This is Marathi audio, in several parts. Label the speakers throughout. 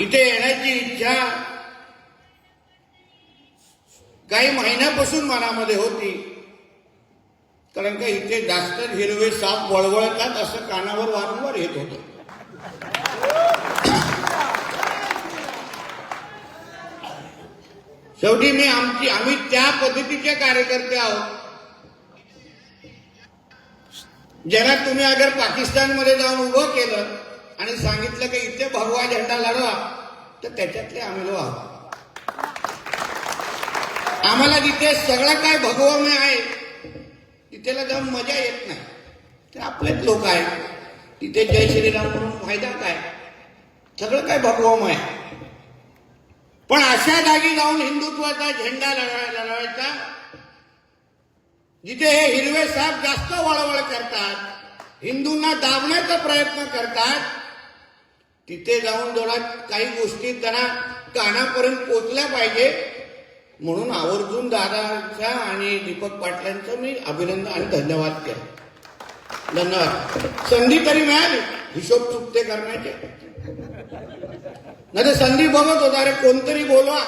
Speaker 1: इथे येण्याची इच्छा काही महिन्यापासून मनामध्ये होती. कारण का इथे जास्त हिरवे साप वळवळतात असं कानावर वारंवार येत होत. शेवटी मी आमची आम्ही त्या पद्धतीचे कार्यकर्ते आहोत. ज्यांना तुम्ही अगर पाकिस्तानमध्ये जाऊन उभं केलं आणि सांगितलं की इथे भगवा झेंडा लढवा तर त्याच्यातले आम्ही लोक आम्हाला जिथे सगळं काय भगवमय आहे तिथेला जाऊन मजा येत नाही. ते आपलेच लोक आहेत. तिथे जय श्रीराम म्हणून फायदा काय सगळं काय भगवमय आहे. पण अशा जागी जाऊन हिंदुत्वाचा झेंडा लढा- लढवायचा जिथे हे हिरवे साप जास्त वळवळ करतात हिंदूंना दाबण्याचा प्रयत्न करतात तिथे जाऊन जरा काही गोष्टी त्यांना कानापर्यंत पोचल्या पाहिजे. म्हणून आवर्जून दादाच्या आणि दीपक पाटलांचं मी अभिनंदन आणि धन्यवाद केला. धन्यवाद. संधी तरी मिळाली. हिशोब चुकते करण्याचे. नाही संधी बघत होता अरे कोणतरी बोलवा.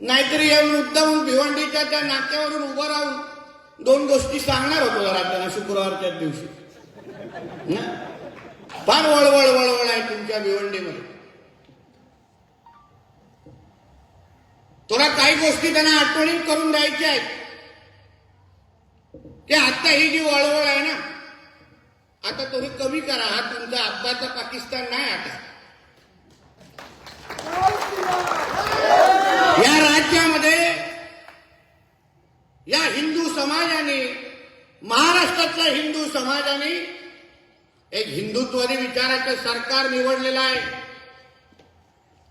Speaker 1: नाहीतरी या मुद्दाहून भिवंडीच्या त्या नाक्यावरून उभं राहून दोन गोष्टी सांगणार होतो जरा त्यांना शुक्रवारच्या दिवशी. ना? फार वळवळ वळवळ आहे तुमच्या भिवंडीमध्ये. तुला काही गोष्टी त्यांना आठवणीत करून द्यायच्या आहेत. की आता ही जी वळवळ आहे ना आता तुम्ही कमी करा हा तुमचा आत्ताचा पाकिस्तान नाही आता. या राज्यामध्ये या हिंदू समाजाने महाराष्ट्रातल्या हिंदू समाजाने एक हिंदुत्वादी विचाराचं सरकार निवडलेलं आहे.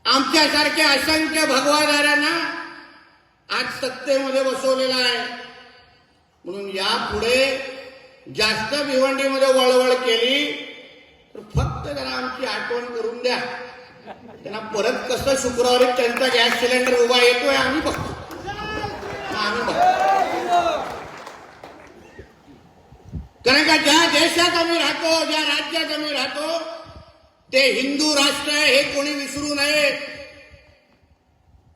Speaker 1: आमच्यासारख्या असंख्य भगवादारांना आज सत्तेमध्ये बसवलेलं आहे. म्हणून यापुढे जास्त भिवंडीमध्ये वळवळ केली तर फक्त जरा आमची आठवण करून द्या. त्यांना परत कसं शुक्रवारी त्यांचा गॅस सिलेंडर उभा येतोय आम्ही बघतो. आम्ही बघतो. कारण का ज्या देशात आम्ही राहतो ज्या राज्यात आम्ही राहतो ते हिंदू राष्ट्र आहे हे कोणी विसरू नये.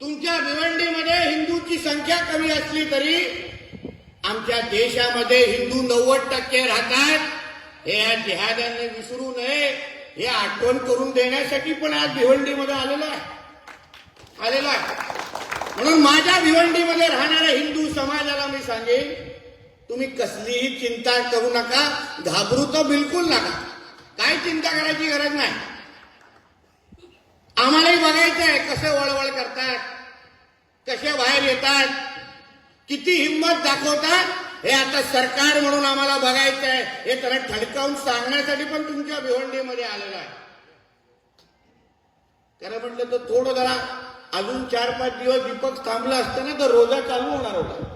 Speaker 1: तुमच्या भिवंडीमध्ये हिंदूची संख्या कमी असली तरी आमच्या देशामध्ये हिंदू नव्वद टक्के राहतात. हे या जिहाद्यांनी विसरू नये. हे आठवण करून देण्यासाठी पण आज भिवंडीमध्ये आलेलो आहे. आलेलो आहे. म्हणून माझ्या भिवंडीमध्ये राहणाऱ्या हिंदू समाजाला मी सांगेन तुम्ही कसलीही चिंता करू नका घाबरू तर बिलकुल नका. काय चिंता करायची गरज नाही. आम्हालाही बघायचं आहे कसे वळवळ करतात कसे बाहेर येतात किती हिंमत दाखवतात हे आता सरकार म्हणून आम्हाला बघायचं आहे हे त्याला ठणकावून सांगण्यासाठी पण तुमच्या भिवंडीमध्ये आलेलं आहे. खरं म्हटलं तर थोडं जरा अजून चार पाच दिवस दीपक थांबला असतं ना तर रोजा चालू होणार होता.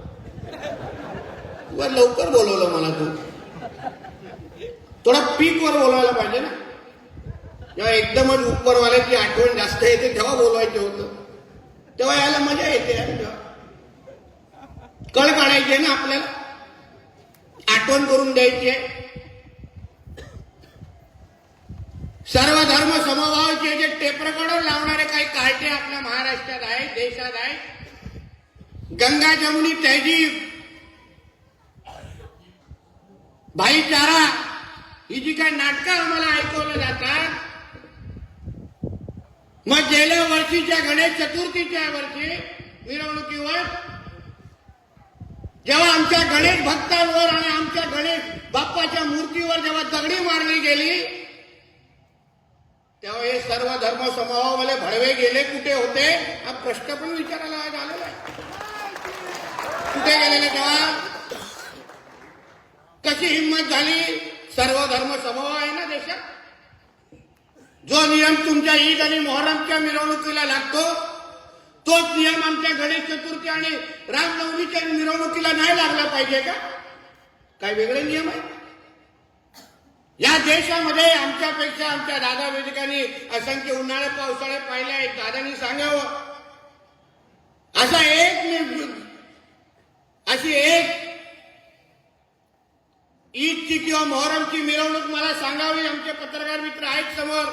Speaker 1: वर लवकर बोलवलं मला तू. थोडा पीक वर बोलवायला पाहिजे ना. जेव्हा एकदमच उपरवाल्याची आठवण जास्त येते तेव्हा बोलवायचं होतं. तेव्हा यायला मजा येते कळ काढायची आहे ना आपल्याला. आठवण करून द्यायची आहे. सर्व धर्म समभावाचे जे टेपरकडं लावणारे काही कार्टे आपल्या महाराष्ट्रात आहेत देशात आहेत. गंगा जमुनी तहजीब. भाईचारा ही जी काही नाटकं आम्हाला ऐकवलं जातात मग गेल्या वर्षीच्या गणेश चतुर्थीच्या वर्षी मिरवणुकीवर जेव्हा आमच्या गणेश भक्तांवर आणि आमच्या गणेश बाप्पाच्या मूर्तीवर जेव्हा दगडी मारली गेली तेव्हा हे सर्व धर्म समूहावाले भडवे गेले. कुठे होते? हा प्रश्न पण विचारायला आज आलेला आहे. कुठे गेलेले तेव्हा? कशी हिंमत झाली? सर्व धर्म समभाव आहे ना देशात? जो नियम तुमच्या ईद आणि मोहरमच्या मिरवणुकीला लागतो तोच नियम आमच्या गणेश चतुर्थी आणि रामनवमीच्या मिरवणुकीला नाही लागला पाहिजे का? काय वेगळे नियम आहे या देशामध्ये आमच्यापेक्षा आमच्या दादा वेदिकांनी असंख्य उन्हाळे पावसाळे पाहिले आहेत. दादानी सांगावं. असा एक अशी एक ईदची किंवा मोहरमची मिरवणूक मला सांगावी? आमचे पत्रकार मित्र आहेत समोर.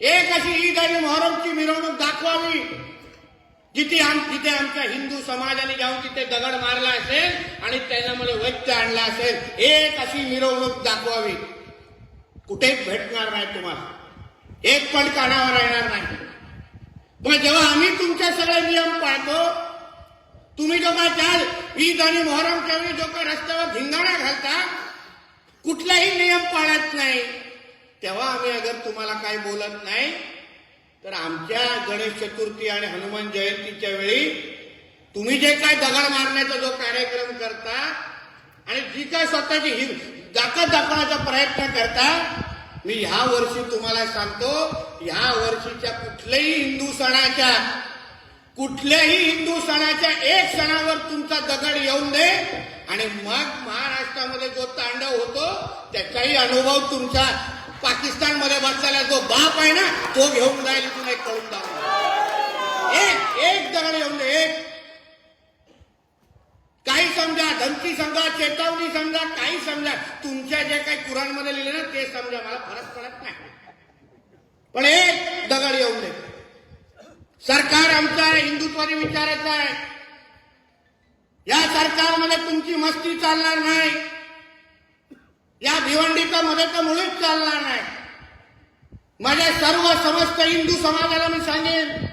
Speaker 1: एक अशी ईद आणि मोहरमची मिरवणूक दाखवावी जिथे आम जिथे आमच्या हिंदू समाजाने जाऊन तिथे दगड मारला असेल आणि त्याच्यामध्ये वैद्य आणला असेल एक अशी मिरवणूक दाखवावी. कुठेच भेटणार नाही तुम्हाला. एक पण कानावर येणार नाही. पण जेव्हा आम्ही तुमच्या सगळे नियम पाळतो तुम्ही जो काय चाल ईद आणि मोहरमच्या वेळी जो काय रस्त्यावर धिंगाणा घालता कुठलाही नियम पाळत नाही. तेव्हा आम्ही अगर तुम्हाला काही बोलत नाही तर आमच्या गणेश चतुर्थी आणि हनुमान जयंतीच्या वेळी तुम्ही जे काय दगड मारण्याचा जो कार्यक्रम करता आणि जी काय स्वतःची हि दाखत दाखवण्याचा प्रयत्न करता मी ह्या वर्षी तुम्हाला सांगतो ह्या वर्षीच्या कुठल्याही हिंदू सणाच्या कुठल्याही हिंदू सणाच्या एक सणावर तुमचा दगड येऊन दे आणि मग महाराष्ट्रामध्ये जो तांडव होतो त्याचाही अनुभव तुमचा पाकिस्तानमध्ये बसलेला जो बाप आहे ना तो घेऊन जाईल इथून एक कळून दाखव एक एक दगड येऊन दे एक. काही समजा धमकी समजा चेतावणी समजा काही समजा तुमच्या जे काही कुराणमध्ये लिहिले ना ते समजा मला फरक पडत नाही. पण एक दगड येऊन दे सरकार आमचा आहे हिंदुत्वादी विचाराचं आहे. या सरकारमध्ये तुमची मस्ती चालणार नाही. या भिवंडीचा मध्ये तर मुळीच चालणार नाही. माझ्या सर्व समस्त हिंदू समाजाला मी सांगेन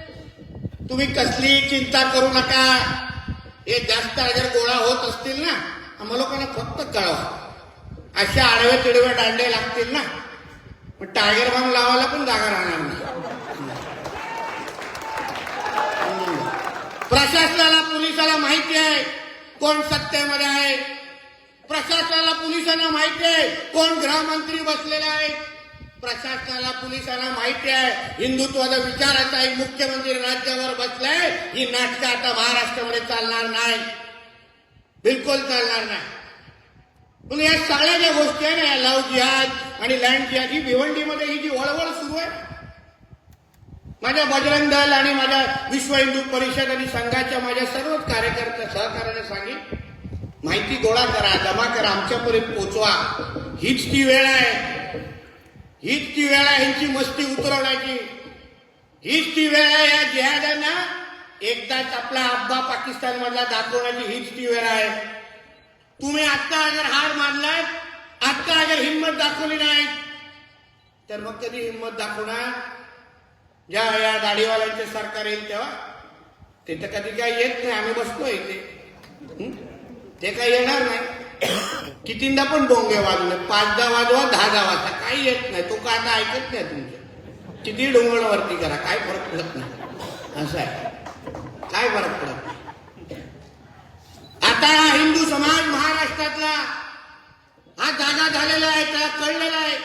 Speaker 1: तुम्ही कसली चिंता करू नका. हे जास्त अगर गोळा होत असतील ना आम्हा लोकांना फक्त कळवा. अशा आडवे तिडव्या दांडे लागतील ना. पण टायगर बॉम्ब लावायला पण जागा राहणार नाही. प्रशासनाला पोलिसाला माहिती आहे कोण सत्तेमध्ये आहे. प्रशासनाला पोलिसांना माहिती आहे कोण गृहमंत्री बसलेला आहे प्रशासनाला पोलिसांना माहिती आहे हिंदुत्वाचा विचाराचा एक मुख्यमंत्री राज्यावर बसलाय ही नाटकं आता महाराष्ट्रामध्ये चालणार नाही. बिलकुल चालणार नाही. पण या सगळ्या ज्या गोष्टी आहे ना या लव जिहाद आणि लँड जिहाद ही भिवंडीमध्ये ही जी वळवळ सुरू आहे माझ्या बजरंग दल आणि माझ्या विश्व हिंदू परिषद आणि संघाच्या माझ्या सर्वच कार्यकर्त्या सहकार्याने सांगेन माहिती गोळा करा जमा करा आमच्यापर्यंत पोचवा. हीच ती वेळ आहे. हीच ती वेळ आहे ह्यांची मस्ती उतरवण्याची. हीच ती वेळ आहे या जिहादांना एकदाच आपला अब्बा पाकिस्तान मधला दाखवण्याची हीच ती वेळ आहे. तुम्ही आत्ता अगर हार मानलात आत्ता अगर हिंमत दाखवली नाही तर मग कधी हिंमत दाखवणार? ज्या या दाढीवाल्यांचे सरकार येईल तेव्हा ते तर कधी काय येत नाही आम्ही बसतो इथे. ते काय येणार नाही. कितींदा पण डोंगे वाजले पाचदा वाजवा दहादा वाजता काही येत नाही. तो का आता ऐकत नाही तुमच्या किती डोंगरावरती करा काय फरक पडत नाही. असं आहे. काय फरक पडत नाही. आता हा हिंदू समाज महाराष्ट्रातला हा जागा झालेला आहे त्याला कळलेला आहे.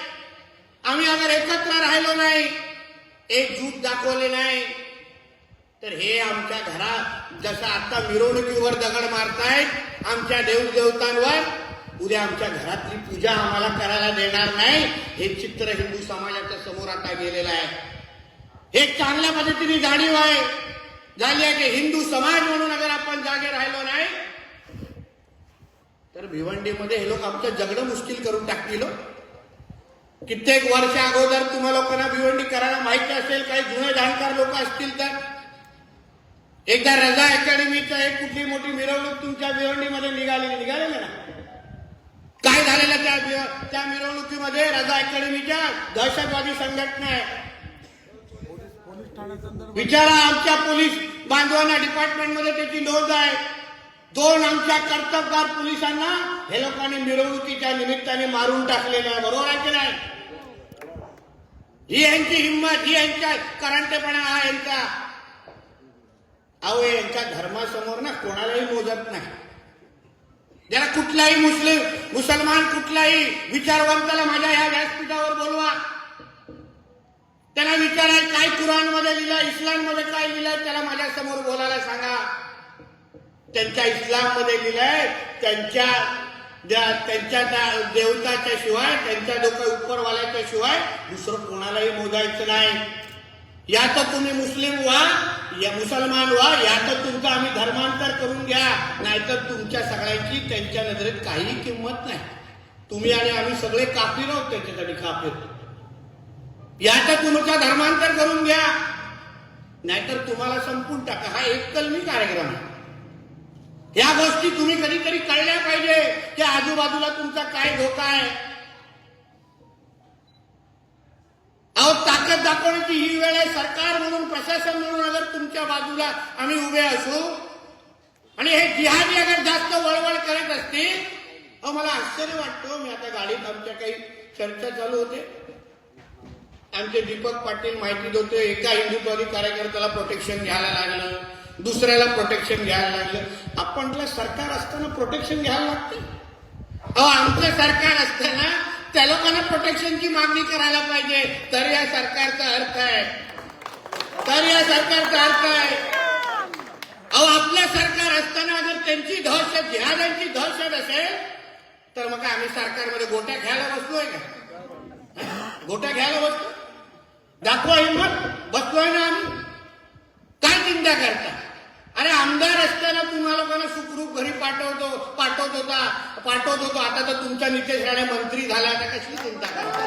Speaker 1: आम्ही अगर एकत्र राहिलो नाही एकजूट दाखवले नाही. तर हे आमच्या घरात जसं आता मिरवणुकीवर दगड मारतायत आमच्या देवदेवतांवर उद्या आमच्या घरातली पूजा आम्हाला करायला देणार नाही. हे चित्र हिंदू समाजाच्या समोर आता गेलेलं आहे. हे चांगल्या पद्धतीने जाणीव आहे. झाली आहे की हिंदू समाज म्हणून अगर आपण जागे राहिलो नाही तर भिवंडीमध्ये हे लोक आमचं जगणं मुश्किल करून टाकतील हो. कित्येक वर्ष अगोदर तुम्हा लोकांना भिवंडी करायला माहिती असेल काही जुने जाणकार लोक असतील तर. एकदा रजा अकॅडमीचा एक कुठली मोठी मिरवणूक तुमच्या भिवंडीमध्ये निघालेली निघालेली ना? काय झालेलं त्या त्या मिरवणुकीमध्ये रजा अकॅडमीच्या दहशतवादी संघटना आहे. विचारा आमच्या पोलीस बांधवांना डिपार्टमेंटमध्ये त्याची नोंद आहे. दोन आमच्या कर्तबगार पोलिसांना हे लोकांनी मिरवणुकीच्या निमित्ताने मारून टाकलेलं आहे बरोबर आहे की नाही? ही यांची हिंमत ही यांच्या करंटेपणा हा यांचा अहो यांच्या धर्मासमोर ना कोणालाही मोजत नाही. ज्याला कुठलाही मुस्लिम मुसलमान कुठलाही विचारवंताला माझ्या ह्या व्यासपीठावर बोलवा. त्याला विचारा काय कुराणमध्ये लिहिलं इस्लाममध्ये काय लिहिलंय त्याला माझ्यासमोर बोलायला सांगा. त्यांच्या इस्लाममध्ये लिहिलंय त्यांच्या त्यांच्या त्या देवताच्या शिवाय त्यांच्या डोक्या उपरवाल्याच्या शिवाय दुसरं कोणालाही मोजायचं नाही. या तर तुम्ही मुस्लिम व्हा या मुसलमान व्हा या तर तुमचं आम्ही धर्मांतर करून घ्या. नाहीतर तुमच्या सगळ्यांची त्यांच्या नजरेत काही किंमत नाही. तुम्ही आणि आम्ही सगळे काफीर आहोत त्याच्यासाठी काफीर. याचं तुमचा धर्मांतर करून घ्या. नाहीतर तुम्हाला संपून टाका. हा एक कलमी कार्यक्रम आहे. या गोष्टी तुम्ही कधीतरी कळल्या पाहिजे की आजूबाजूला तुमचा काय धोका आहे. अहो ताकद दाखवण्याची ही वेळ आहे. सरकार म्हणून प्रशासन म्हणून अगर तुमच्या बाजूला आम्ही उभे असू आणि हे जिहादी अगर जास्त वळवळ करत असतील अहो मला आश्चर्य वाटतो. मी आता गाडीत आमच्या काही चर्चा चालू होते. आमचे दीपक पाटील माहिती देतोय. एका हिंदुत्वादी कार्यकर्त्याला प्रोटेक्शन घ्यायला लागलं. दुसऱ्याला प्रोटेक्शन घ्यायला लागलं. आपणला सरकार असताना प्रोटेक्शन घ्यायला लागते. अहो आमचं सरकार असताना त्या लोकांना प्रोटेक्शनची मागणी करायला पाहिजे. तर या सरकारचा अर्थ आहे. तर या सरकारचा अर्थ आहे. अहो आपलं सरकार असताना जर त्यांची दहशत जिहादांची दहशत असेल तर मग काय आम्ही सरकारमध्ये गोट्या घ्यायला बसलोय का? गोट्या घ्यायला बसलो दाखवा हिंमत. बसलोय ना आम्ही. काय चिंता करता? अरे आमदार असताना तुम्हा लोकांना सुखरूप घरी पाठवतो पाठवत होता पाठवत होतो. आता तर तुमच्या नितेश राणे मंत्री झाला आता कसली चिंता करता?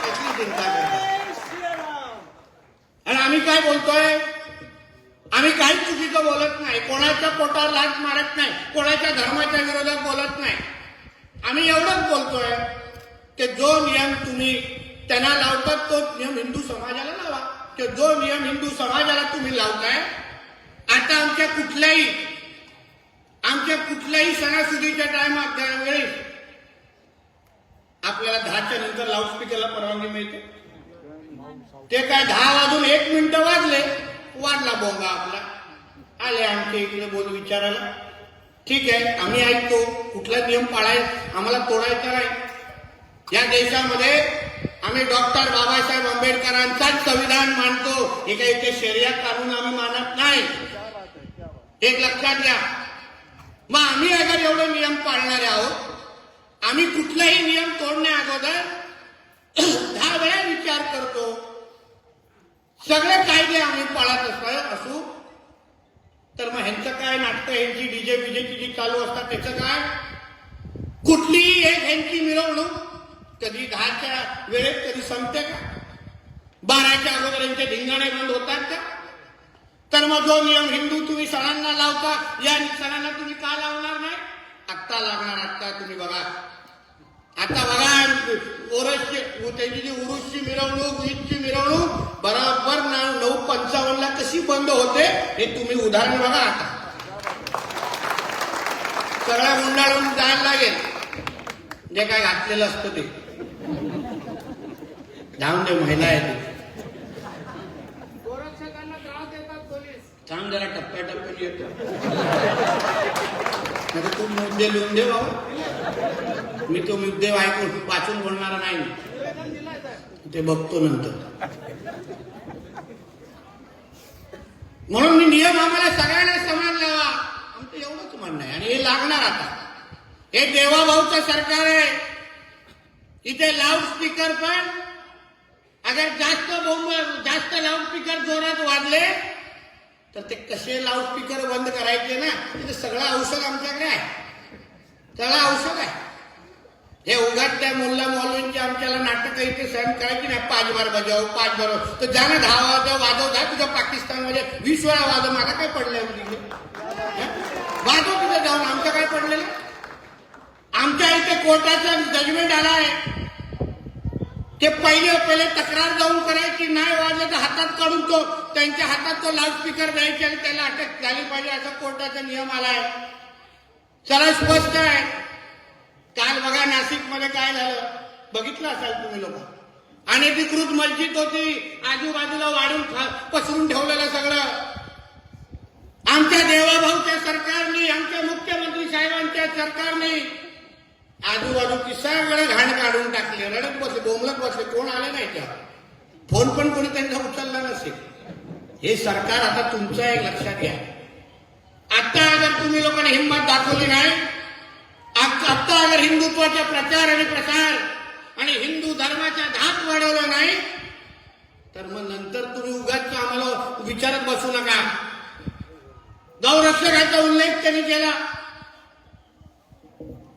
Speaker 1: कसली चिंता करता? आणि आम्ही काय बोलतोय? आम्ही काहीच चुकीचं बोलत नाही. कोणाच्या पोटावर लाच मारत नाही. कोणाच्या धर्माच्या विरोधात बोलत नाही. आम्ही एवढंच बोलतोय की जो नियम तुम्ही त्यांना लावतात तो नियम हिंदू समाजाला लावा. की जो नियम हिंदू समाजाला तुम्ही लावताय आता आमच्या कुठल्याही आमच्या कुठल्याही सणासुदीच्या टायमात त्यावेळी आपल्याला दहाच्या नंतर लाऊडस्पीकरला परवानगी मिळते. ते काय दहा वाजून एक मिनिट वाजले वाढला बोंगा आपला. आले आमच्या इकडे बोल विचारायला. ठीक आहे आम्ही ऐकतो. कुठला नियम पाळाय आम्हाला तोडायचा नाही. या देशामध्ये आम्ही डॉक्टर बाबासाहेब आंबेडकरांचाच संविधान मानतो. हे काही इथे शर्यत काढून आम्ही मानत नाही. एक लक्षात घ्या. मग आम्ही अगर एवढे नियम पाळणारे आहोत आम्ही कुठलाही नियम तोडण्या अगोदर दहा वेळा विचार करतो. सगळे कायदे आम्ही पाळत असतो असू. तर मग ह्यांचं काय नाटकं ह्यांची डीजे बीजेची जी चालू असतात त्याचं काय? कुठलीही एक ह्यांची मिरवणूक कधी दहाच्या वेळेत कधी संपते का? बाराच्या अगोदर यांचे धिंगाणे बंद होतात का? तर मग जो नियम हिंदू तुम्ही सणांना लावता. या सणांना तुम्ही का लावणार नाही? आत्ता लागणार आत्ता तुम्ही बघा. आता बघा ओरसची त्यांची जी उरुसची मिरवणूक ईदची मिरवणूक बरोबर ना- नऊ पंचावन्नला कशी बंद होते हे तुम्ही उदाहरण बघा आता. सगळ्या गुंडाळून जायला लागेल. जे काय घातलेलं असतं ते. धावून दे महिला आहे ते
Speaker 2: गोरक्षकांना त्रास देतात पोलीस
Speaker 1: सांग जरा टप्प्याटप्प्याने येतो नाही तू मुद्दे लिहून दे भाऊ. मी तो मुद्दे ऐकून वाचून बोलणार नाही. ते बघतो नंतर. म्हणून मी नियम आम्हाला सगळ्यांना समान लावा. आमचं एवढंच म्हणणं आहे. आणि हे लागणार आता. हे देवाभाऊचं सरकार आहे. इथे लाऊडस्पीकर पण. अगर जास्त बोंब जास्त लाऊडस्पीकर जोरात वाजले तर ते कसे लाऊडस्पीकर बंद करायचे ना तिथे सगळं औषध आमच्याकडे आहे. सगळं औषध आहे. हे उगाच त्या मुल्ला मौलवींची आमच्याला नाटकं इथे सहन करायची नाही. पाच बार बजाव पाच बार तर जा ना दहा वाजव वाजव जा तुझ्या पाकिस्तानमध्ये. वीस वेळा वाजव मला काय पडलंय तिथे वाजव तुझं जाऊन आमचं काय पडलेलं? आमच्या इथे कोर्टाचा जजमेंट आला आहे. ते पहिले पहिले तक्रार जाऊन करायची नाही वाजलं तर हातात काढून तो त्यांच्या हातात तो लाऊडस्पीकर द्यायचे आणि त्याला अटक झाली पाहिजे असा कोर्टाचा नियम आलाय. आहे सरळ स्पष्ट आहे. काल बघा नाशिकमध्ये काय झालं? बघितलं असाल तुम्ही लोक? अनधिकृत मस्जिद होती. आजूबाजूला वाढून पसरून ठेवलेलं सगळं. आमच्या देवाभाऊच्या सरकारने आमच्या मुख्यमंत्री साहेबांच्या सरकारने आजूबाजूची सगळे घाण काढून टाकले. रडत बसले बोमलत बसले. कोण आले नाही त्या? फोन पण कोणी त्यांचा उचलला नसेल. हे सरकार आता तुमचं आहे लक्षात घ्या. आता अगर तुम्ही लोकांनी हिंमत दाखवली नाही आता अगर हिंदुत्वाचा प्रचार आणि प्रसार आणि हिंदू धर्माच्या धाक वाढवला नाही तर मग नंतर तुम्ही उगाच आम्हाला विचारत बसू नका. गौरक्षकाचा उल्लेख त्यांनी केला.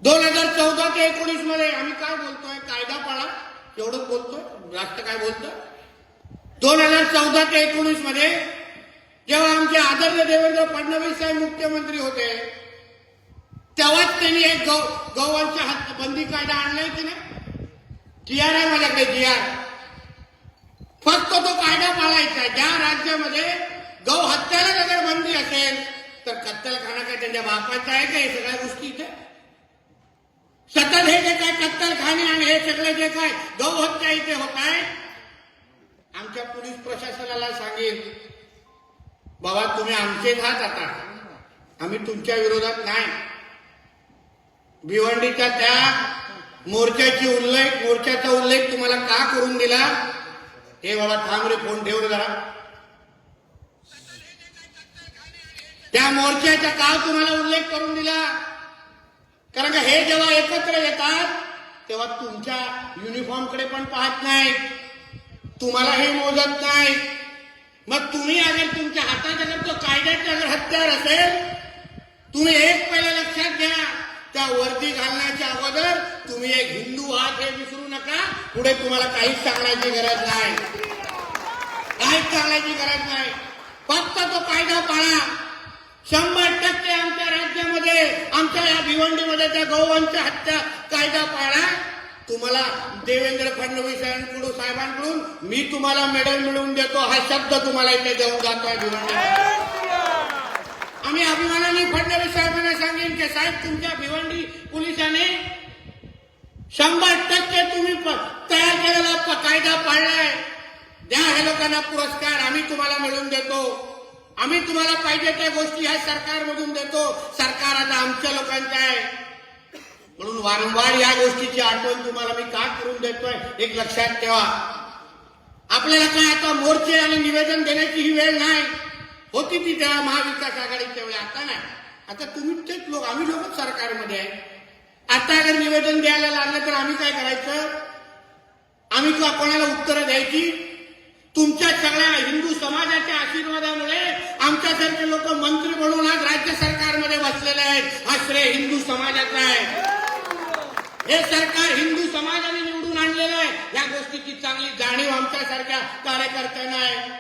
Speaker 1: दोन हजार चौदा ते एकोणीसमध्ये आम्ही काय बोलतोय? कायदा पाळा एवढंच बोलतोय? जास्त काय बोलतो दोन हजार चौदा ते एकोणीसमध्ये जेव्हा आमचे आदरणीय देवेंद्र फडणवीस साहेब मुख्यमंत्री होते तेव्हाच त्यांनी एक गौ गौवंश हत्या बंदी कायदा आणलाय की नाही? जी आर आहे माझ्याकडे जी आर फक्त तो कायदा पाळायचा ज्या राज्यामध्ये गौ हत्याला जर बंदी असेल तर कत्तलखाना काय त्यांच्या बापाचा आहे का? हे सगळ्या गोष्टी इथे सतत हे जे काय कत्तलखाने आणि हे सगळे जे काय गौहत्या इथे होत आहे आमच्या पोलीस प्रशासनाला सांगेल बाबा तुम्ही आमचेच घात आता. आम्ही तुमच्या विरोधात नाही. भिवंडीच्या त्या मोर्चाची उल्लेख मोर्चाचा उल्लेख तुम्हाला का करून दिला? हे बाबा थांब रे फोन ठेव जरा. त्या मोर्चाचा का तुम्हाला उल्लेख करून दिला? कारण का हे जेव्हा एकत्र येतात तेव्हा तुमच्या युनिफॉर्मकडे पण पाहत नाही. तुम्हाला हे मोजत नाही. मग तुम्ही अगर तुमच्या हातात अगर तो कायद्याचं अगर हत्यार असेल तुम्ही एक पहिला लक्षात घ्या त्या वर्दी घालण्याच्या अगोदर तुम्ही एक हिंदू आहात हे विसरू नका. पुढे तुम्हाला काहीच सांगण्याची गरज नाही. काहीच सांगण्याची गरज नाही. फक्त तो कायदा पाळा. शंभर टक्के आमच्या राज्यामध्ये आमच्या या भिवंडीमध्ये त्या गौवंश हत्या कायदा पाळा. तुम्हाला देवेंद्र फडणवीस यांकडून साहेबांकडून मी तुम्हाला मेडल मिळवून देतो. हा शब्द तुम्हाला इथे देऊन जातोय भिवंडी आम्ही अभिमानाने फडणवीस साहेबांना सांगेन की साहेब तुमच्या भिवंडी पोलिसांनी शंभर टक्के तुम्ही तयार केलेला कायदा पाळलाय. द्या ह्या लोकांना पुरस्कार आम्ही तुम्हाला मिळवून देतो. आम्ही तुम्हाला पाहिजे त्या गोष्टी ह्या सरकारमधून देतो. सरकार आता आमच्या लोकांच्या आहे. म्हणून वारंवार या गोष्टीची आठवण तुम्हाला मी का करून देतोय एक लक्षात ठेवा. आपल्याला काय आता मोर्चे आणि निवेदन देण्याची ही वेळ नाही. होती ती तेव्हा महाविकास आघाडीच्या वेळी आता नाही. आता तुम्ही तेच लोक आम्ही लोक सरकारमध्ये आहे. आता अगर निवेदन द्यायला लागलं तर आम्ही काय करायचं? आम्ही का कोणाला उत्तरं द्यायची? तुमच्या सगळ्या हिंदू समाजाच्या आशीर्वादामुळे आमच्यासारखे लोक मंत्री म्हणून आज राज्य सरकारमध्ये बसलेले आहेत. आश्रय हिंदू समाजाचा आहे. हे सरकार हिंदू समाजाने निवडून आणलेलं आहे. या गोष्टीची चांगली जाणीव आमच्यासारख्या कार्यकर्त्यांना आहे.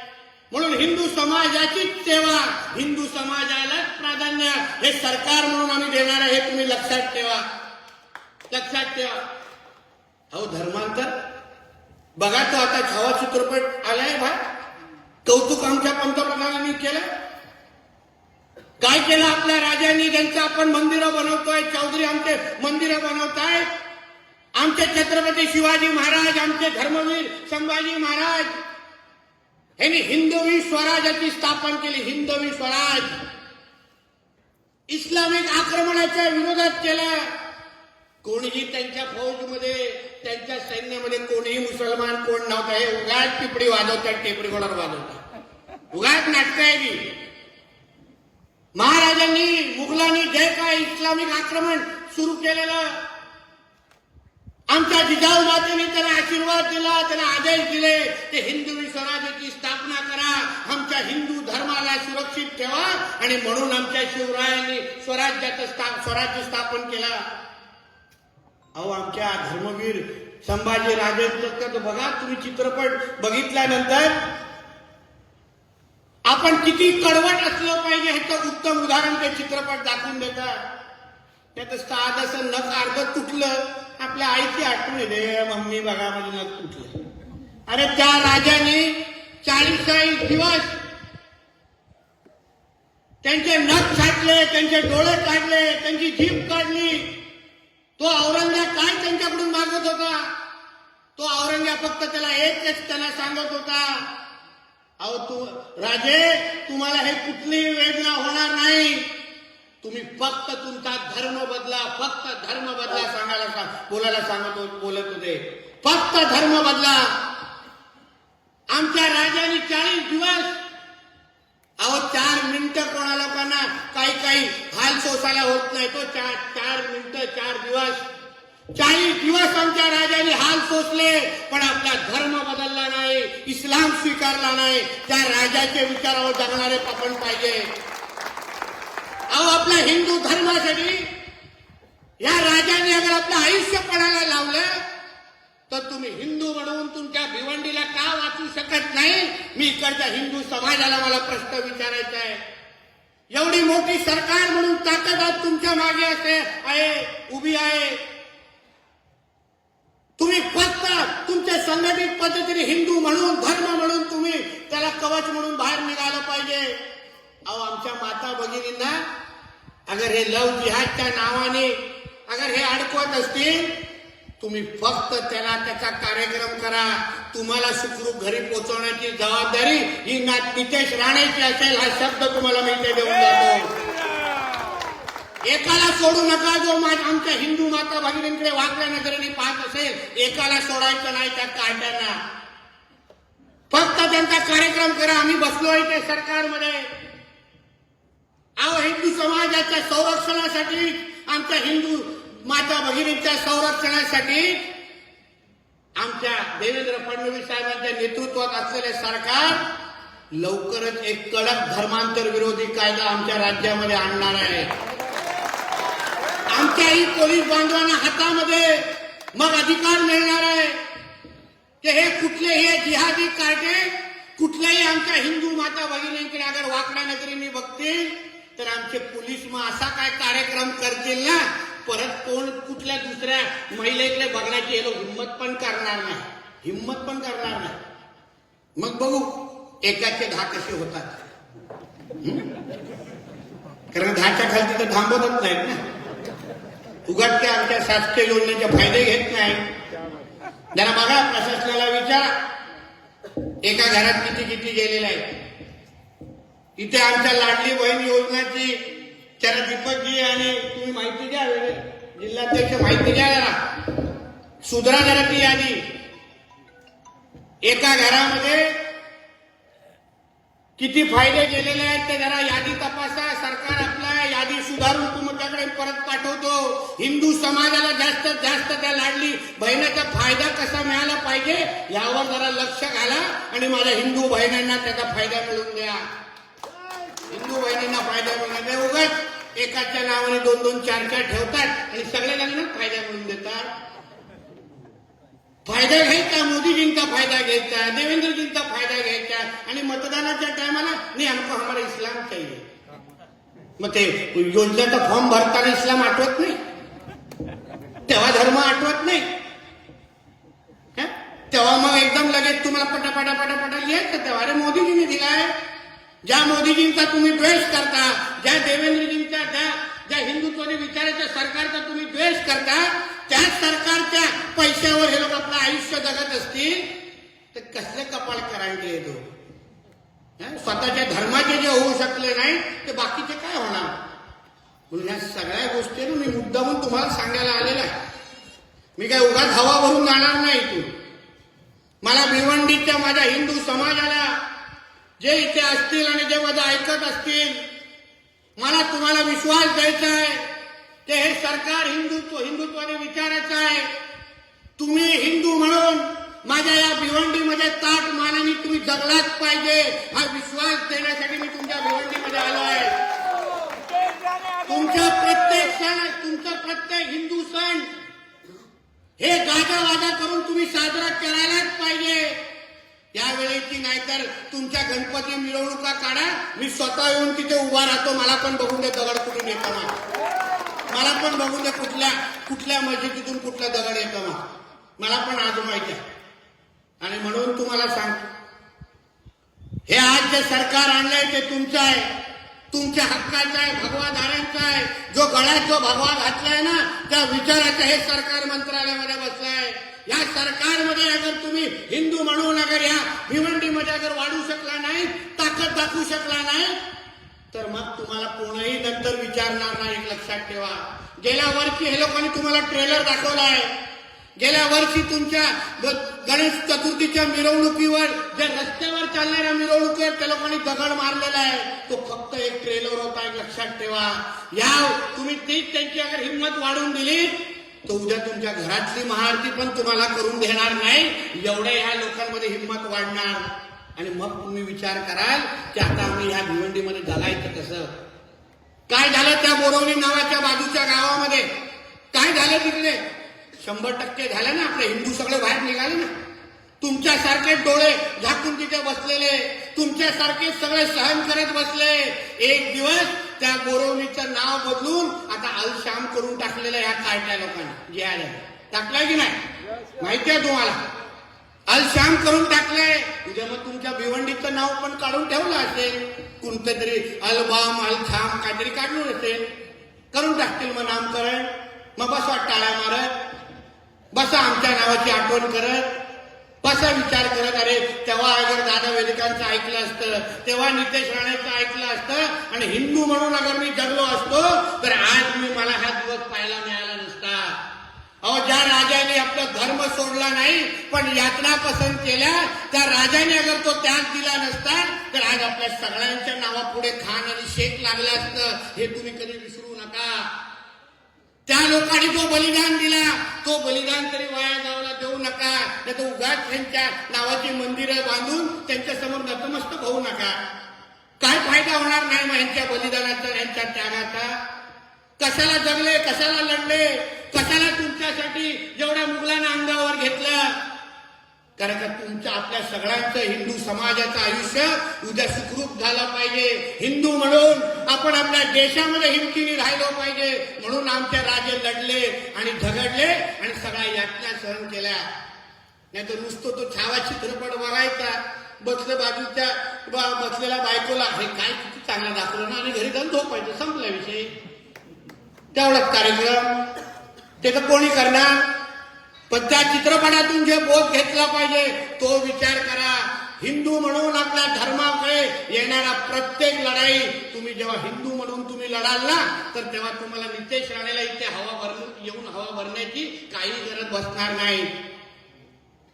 Speaker 1: म्हणून हिंदू समाजाचीच सेवा हिंदू समाजालाच प्राधान्य हे सरकार म्हणून आम्ही देणार आहे हे तुम्ही लक्षात ठेवा. लक्षात ठेवा. अहो धर्मांतर बघा तो आता छावा चित्रपट आलाय भा कौतुक आमच्या पंतप्रधानांनी केलं. काय केलं आपल्या राजांनी? ज्यांचं आपण मंदिरं बनवतोय चौधरी आमचे मंदिरं बनवताय आमचे छत्रपती शिवाजी महाराज आमचे धर्मवीर संभाजी महाराज. यांनी हिंदवी स्वराज्याची स्थापन केली हिंदवी स्वराज. इस्लामिक आक्रमणाच्या विरोधात केलं. कोणीही त्यांच्या फौजमध्ये त्यांच्या सैन्यामध्ये कोणीही मुसलमान कोण नव्हता हे उगाच टिपडी वाजवतात टेपडी कोणावर वाजवतात. उगाच नाटक आहे ती. महाराजांनी मुघलांनी जे काय इस्लामिक आक्रमण सुरू केलेलं आमच्या जिजाऊ मातेने त्याला आशीर्वाद दिला त्यांना आदेश दिले ते हिंदू स्वराज्याची स्थापना करा आमच्या हिंदू धर्माला सुरक्षित ठेवा आणि म्हणून आमच्या शिवरायांनी स्वराज्याचं स्था स्वराज्य स्थापन केला. अहो आमच्या धर्मवीर संभाजी राजेंचं बघा तुम्ही चित्रपट बघितल्यानंतर आपण किती कडवट असलं पाहिजे ह्याचं उत्तम उदाहरण ते चित्रपट दाखवून देतात. त्यात साध असं नख अर्ध तुटलं आपल्या आईची आठवण येते मम्मी बघा माझं नख तुटलं. अरे त्या राजाने चाळीस चाळीस दिवस त्यांचे नख छाटले त्यांचे डोळे काढले त्यांची जीभ काढली. तो औरंग्या काय त्यांच्याकडून मागत होता? तो औरंग्या फक्त त्याला एकच त्याला सांगत होता अहो तू राजे तुम्हाला हे कुठलीही वेदना होणार नाही. तुम्ही फक्त तुमचा धर्म बदला फक्त धर्म बदला सांगायला सांग बोलायला सांगत हो, बोलत होते. फक्त धर्म बदला. आमच्या राजाने चाळीस दिवस अहो चार मिनिटं कोणा लोकांना काही काही हाल सोसायला होत नाही. तो चार चार मिनिटं चार दिवस चाळीस दिवस आमच्या राजाने हाल सोसले पण आपला धर्म बदलला नाही इस्लाम स्वीकारला नाही. त्या राजाचे विचारावर जगणारे आपण पाहिजे. अहो आपल्या हिंदू धर्मासाठी या राजाने अगर आपलं आयुष्य पडायला लावलं तर तुम्ही हिंदू म्हणून तुमच्या भिवंडीला का वाचू शकत नाही? मी इकडच्या हिंदू समाजाला मला प्रश्न विचारायचा आहे. एवढी मोठी सरकार म्हणून ताकद आज तुमच्या मागे असे आहे उभी आहे. तुम्ही फक्त तुमच्या संघटित पद्धतीने हिंदू म्हणून धर्म म्हणून तुम्ही त्याला कवच म्हणून बाहेर निघालं पाहिजे. अहो आमच्या माता भगिनींना अगर हे लव जिहादच्या नावाने अगर हे अडकवत असतील तुम्ही फक्त त्याला त्याचा कार्यक्रम करा. तुम्हाला सुखरूप घरी पोहोचवण्याची जबाबदारी ही ना नितेश राणेची असेल हा शब्द तुम्हाला मी देऊन जातो. एकाला सोडू नका जो आमच्या हिंदू माता भगिनींकडे वाकड्या नजरेने पाहत असेल एकाला सोडायचं नाही त्या काढ्यांना फक्त त्यांचा कार्यक्रम करा आम्ही बसलो इथे सरकारमध्ये. अहो हिंदू समाजाच्या संरक्षणासाठी आमच्या हिंदू माता भगिनींच्या संरक्षणासाठी आमच्या देवेंद्र फडणवीस साहेबांच्या नेतृत्वात असलेले सरकार लवकरच एक कडक धर्मांतर विरोधी कायदा आमच्या राज्यामध्ये आणणार आहे. आमच्याही पोलीस बांधवांना हातामध्ये मग अधिकार मिळणार आहे. की हे कुठलेही जिहादी कायदे कुठल्याही आमच्या हिंदू माता भगिनींकडे अगर वाकड्या नजरेने बघतील तर आमचे पोलीस मग असा काय कार्यक्रम करतील ना? परत कोण कुठल्या दुसऱ्या महिलेकडे बघण्याची हे लोक हिंमत पण करणार नाही. हिंमत पण करणार नाही. मग बघू एकाचे दहा कसे होतात. कारण दहाच्या खालती तर थांबतच नाहीत ना. उगाच ते आमच्या शासकीय योजनेचे फायदे घेत नाही. जरा बघा प्रशासनाला विचारा. एका घरात किती किती गेलेले आहेत? इथे आमच्या लाडली बहीण योजनाची जरा दीपकजी आणि तुम्ही माहिती द्या वेगळे. जिल्हाध्यक्ष माहिती द्या जरा. सुधरा जरा ती यादी. एका घरामध्ये किती फायदे गेलेले आहेत ते जरा यादी तपासा. सरकार आपल्या यादी सुधारून तुमच्याकडे परत पाठवतो. हिंदू समाजाला जास्तीत जास्त त्या लाडली बहिणाचा फायदा कसा मिळाला पाहिजे यावर जरा लक्ष घाला आणि माझ्या हिंदू बहिणींना त्याचा फायदा मिळवून द्या हिंदू बहिणींना फायदा मिळवून द्या उगाच एकाच्या नावाने दोन दोन चार चार ठेवतात आणि सगळ्यांना फायदा मिळून देतात. फायदा घ्यायचा मोदीजींचा फायदा घ्यायचा देवेंद्रजींचा फायदा घ्यायचा आणि मतदानाच्या टायमाला नाही आमको हमारा इस्लाम चाहिए. मग ते योजनेचा फॉर्म भरताना इस्लाम आठवत नाही? तेव्हा धर्म आठवत नाही? तेव्हा मग एकदम लगेच तुम्हाला पटापटा पटापटा लिहायचं तेव्हा. अरे मोदीजींनी दिलाय. ज्या मोदीजींचा तुम्ही द्वेष करता ज्या देवेंद्रजींचा ज्या ज्या हिंदुत्वादी विचाराच्या सरकारचा तुम्ही द्वेष करता त्या सरकारच्या पैशावर हे लोक आपलं आयुष्य जगत असतील तर कसले कपाळ करायचे येतो स्वतःच्या धर्माचे जे होऊ शकले नाही ते बाकीचे काय होणार? म्हणून ह्या सगळ्या गोष्टी मी मुद्दामून तुम्हाला सांगायला आलेला आहे. मी काय उगाच हवा भरून जाणार नाही तू मला भिवंडीच्या माझ्या हिंदू समाजाला जे इथे असतील आणि जे माझं ऐकत असतील मला तुम्हाला विश्वास द्यायचा आहे. की हे सरकार हिंदुत्व हिंदुत्वाने विचारायचं आहे. तुम्ही हिंदू म्हणून माझ्या या भिवंडीमध्ये ताट मानाने तुम्ही जगलाच पाहिजे हा विश्वास देण्यासाठी मी तुमच्या भिवंडीमध्ये आलो आहे. तुमच्या प्रत्येक सण तुमचा प्रत्येक हिंदू सण हे गाजा वाजा करून तुम्ही साजरा करायलाच पाहिजे. यावेळेची नाहीतर तुमच्या गणपती मिरवणुका काढा मी स्वतः येऊन तिथे उभा राहतो मला पण बघून दे दगड कुठून येतो मग मला पण बघून दे कुठल्या कुठल्या मस्जिदीतून कुठला दगड येतो मग मला पण आज माहिती आहे. आणि म्हणून तुम्हाला सांगतो. हे आज जे सरकार आणलंय ते तुमचं आहे. तुमच्या हक्काचं आहे भगवाधारांचं आहे. जो गळ्यात जो भगवा घातलाय ना त्या विचाराचं हे सरकार मंत्रालयामध्ये बसलंय. या सरकारमध्ये अगर तुम्ही हिंदू म्हणून अगर या भिवंडीमध्ये अगर वाढू शकला नाही ताकद दाखवू शकला नाही तर मग तुम्हाला कोणीही नंतर विचारणार नाही लक्षात ठेवा. गेल्या वर्षी हे लोकांनी तुम्हाला ट्रेलर दाखवला आहे. गेल्या वर्षी तुमच्या गणेश चतुर्थीच्या मिरवणुकीवर ज्या रस्त्यावर चालणाऱ्या मिरवणुकीवर त्या लोकांनी दगड मारलेला आहे. तो फक्त एक ट्रेलर होता एक लक्षात ठेवा. या तुम्ही तीच त्यांची अगर हिंमत वाढवून दिली तर उद्या तुमच्या घरातली महाआरती पण तुम्हाला करून देणार नाही. एवढ्या ह्या लोकांमध्ये हिंमत वाढणार. आणि मग तुम्ही विचार कराल की आता आम्ही ह्या भिवंडीमध्ये घालायचं कसं? काय झालं त्या बोरवली नावाच्या बाजूच्या गावामध्ये? काय झालं तिकडे शंभर टक्के झालं ना आपले. हिंदू सगळे बाहेर निघाले ना. तुमच्यासारखे डोळे झाकून तिथे बसलेले. तुमच्यासारखे सगळे सहन करत बसले. एक दिवस त्या बोरवणीचं नाव बदलून आता अलशाम करून टाकलेलं ह्या कार्ट्या लोकांनी जे आल्या टाकलंय की नाही? माहिती आहे तुम्हाला? अलशाम करून टाकलंय. उद्या मग तुमच्या भिवंडीचं नाव पण काढून ठेवलं असेल. कोणतं तरी अलबाम अलछाम काहीतरी काढून असेल. करून टाकतील मग नामकरण. मग बसवा टाळ्या मारत. बसा आमच्या नावाची आठवण करत. कसा विचार करत? अरे तेव्हा अगर दादा वेदिकांचं ऐकलं असतं तेव्हा नितेश राणेचं ऐकलं असतं आणि हिंदू म्हणून अगर मी जगलो असतो तर आज मी मला हा दिवस पाहायला मिळाला नसता. अहो ज्या राजाने आपला धर्म सोडला नाही पण यातना पसंत केल्या त्या राजाने अगर तो त्याग दिला नसता तर आज आपल्या सगळ्यांच्या नावापुढे खान आणि शेख लागलं असतं. हे तुम्ही कधी विसरू नका. त्या लोकांनी जो बलिदान दिला तो बलिदान तरी वाया जावला देऊ नका. नाही तर उगाच त्यांच्या नावाची मंदिरं बांधून त्यांच्यासमोर नतमस्तक होऊ नका. काय फायदा होणार नाही मग यांच्या बलिदानाचा यांच्या त्यागाचा? कशाला जगले कशाला लढले? कशाला तुमच्यासाठी जेवढ्या मुघलांना अंगावर घेतलं? कारण का तुमच्या आपल्या सगळ्यांचं हिंदू समाजाचं आयुष्य उद्या सुखरूप झालं पाहिजे. हिंदू म्हणून आपण आपल्या देशामध्ये हिमतीने राहिलो पाहिजे. म्हणून आमचे राजे लढले आणि झगडले आणि सगळ्या यातना सहन केल्या. नाही तर नुसतं तो छावा चित्रपट बघायचा. बसले बाजूच्या बा- बसलेल्या बायकोला हे काय किती चांगलं दाखवलं ना आणि घरी जाऊन झोपायचं संपला विषय. तेवढाच कार्यक्रम. ते तर कोणी करणार? पण त्या चित्रपटातून जे बोध घेतला पाहिजे तो विचार करा. हिंदू म्हणून आपल्या धर्माकडे येणारा प्रत्येक लढाई तुम्ही जेव्हा हिंदू म्हणून तुम्ही लढाल ना तर तेव्हा तुम्हाला नितेश राणेला इथे हवा भरून येऊन हवा भरण्याची काही गरज बसणार नाही.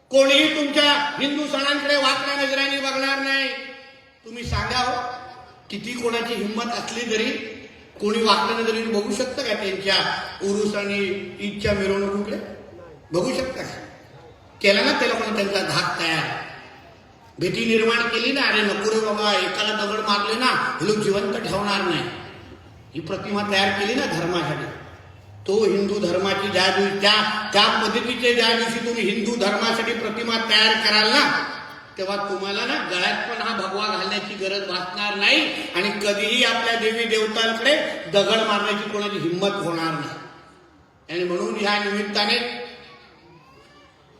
Speaker 1: कोणीही तुमच्या हिंदू सणांकडे वाकड्या नजराने बघणार नाही. तुम्ही सांगा हो किती कोणाची हिंमत असली तरी कोणी वाकड्या नजरेने बघू शकतं का त्यांच्या? उरुस आणि ईदच्या मिरवणुकीकडे? बघू शकता. केला ना त्या लोकांना त्यांचा धाक तयार? भीती निर्माण केली ना अरे नको रे बाबा एकाला दगड मारले ना हिलो लोक जिवंत ठेवणार नाही. ही प्रतिमा तयार केली ना धर्मासाठी. तो हिंदू धर्माची ज्या दिवशी त्या त्या पद्धतीचे ज्या दिवशी तुम्ही हिंदू धर्मासाठी प्रतिमा तयार कराल ना तेव्हा तुम्हाला ना गळ्यात पण हा भगवा घालण्याची गरज भासणार नाही आणि कधीही आपल्या देवी देवतांकडे दगड मारण्याची कोणाची हिंमत होणार नाही. आणि म्हणून ह्या निमित्ताने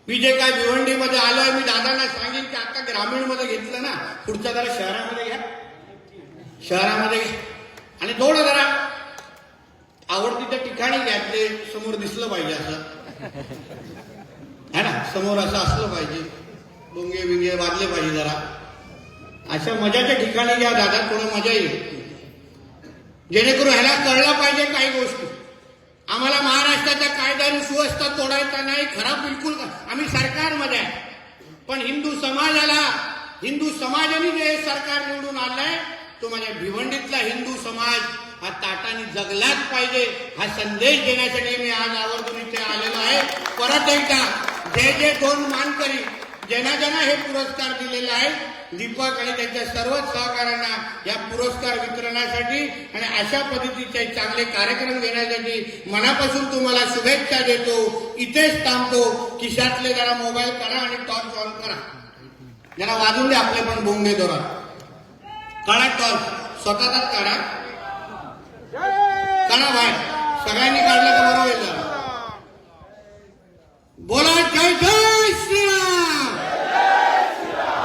Speaker 1: मी जे काय भिवंडीमध्ये आलोय मी दादांना सांगेन की आता ग्रामीणमध्ये घेतलं ना पुढच्या जरा शहरामध्ये घ्या. शहरामध्ये घ्या. आणि थोडं जरा आवडतीच्या ठिकाणी घ्या ते समोर दिसलं पाहिजे असं. है ना? समोर असं असलं पाहिजे. डोंगे बिंगे वाजले पाहिजे जरा. अशा मजाच्या ठिकाणी घ्या दादा थोडं मजा येईल. जेणेकरून ह्याला कळलं पाहिजे काही गोष्टी. आम्हाला महाराष्ट्राच्या कायदा आणि सुव्यवस्था तोडायचा नाही खराब बिलकुल आम्ही सरकारमध्ये आहे. पण हिंदू समाजाला हिंदू समाजाने जे सरकार निवडून आलंय तो माझ्या भिवंडीतला हिंदू समाज हा ताटाने जगलाच पाहिजे हा संदेश देण्यासाठी मी आज आवर्जून इथे आलेलो आहे. परत एकदा जे जे दोन मानकरी ज्यांना ज्यांना हे पुरस्कार दिलेले आहेत दीपक आणि त्यांच्या सर्वच सहकाऱ्यांना या पुरस्कार वितरणासाठी आणि अशा पद्धतीचे चांगले कार्यक्रम घेण्यासाठी मनापासून तुम्हाला शुभेच्छा देतो. इथेच थांबतो. खिशातले जरा मोबाईल करा आणि टॉर्च ऑन करा. जरा वाजून दे आपले पण बोंगे दोरा काढा टॉर्च. स्वतःचाच काढा. काढा बाहेर. सगळ्यांनी काढलं तर बरोबर बोला जय जय श्रीराम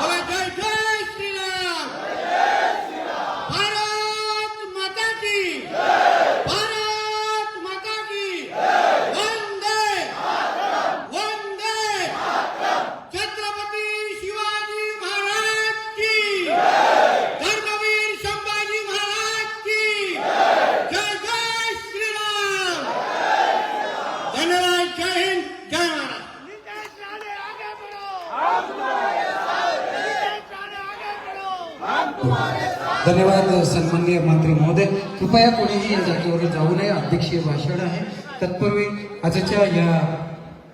Speaker 1: बोला जय जय श्रीराम भारत माता की भारत माता की वंदे वंदे छत्रपती शिवाजी महाराज की धर्मवीर संभाजी महाराज की जय जय श्रीराम धन्यवाद जय हिंद जय महाराज
Speaker 2: नितेश राणे आगे बढ़ो नितेश राणे आगे बढ़ो
Speaker 3: धन्यवाद सन्माननीय मंत्री महोदय. कृपया कोणीही या जागेवर जाऊ नये. अध्यक्षीय भाषण आहे. तत्पूर्वी आजच्या या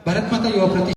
Speaker 3: भारतमाता युवा प्रति